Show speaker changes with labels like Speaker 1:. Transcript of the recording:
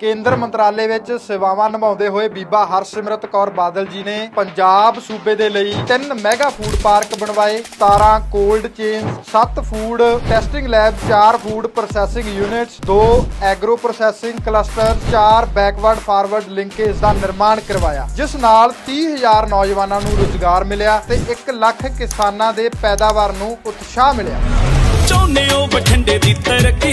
Speaker 1: ਕੇਂਦਰ ਮੰਤਰਾਲੇ ਵਿੱਚ ਸੇਵਾਵਾਂ ਨਿਭਾਉਂਦੇ ਹੋਏ ਬੀਬਾ ਹਰਸਿਮਰਤ ਕੌਰ ਬਾਦਲ ਜੀ ਨੇ ਪੰਜਾਬ ਸੂਬੇ ਦੇ ਲਈ ਤਿੰਨ ਮੈਗਾ ਫੂਡ ਪਾਰਕ ਬਣਵਾਏ 17 cold chain 7 food testing lab 4 food processing units 2 agro processing cluster 4 backward forward linkage ਦਾ ਨਿਰਮਾਣ ਕਰਵਾਇਆ, ਜਿਸ ਨਾਲ 30000 ਨੌਜਵਾਨਾਂ ਨੂੰ ਰੁਜ਼ਗਾਰ ਮਿਲਿਆ ਤੇ 1 ਲੱਖ ਕਿਸਾਨਾਂ ਦੇ ਪੈਦਾਵਾਰ ਨੂੰ ਉਤਸ਼ਾਹ ਮਿਲਿਆ।
Speaker 2: ਚਾਹੁੰਦੇ ਹੋ ਬਠਿੰਡੇ ਦੀ ਤਰੱਕੀ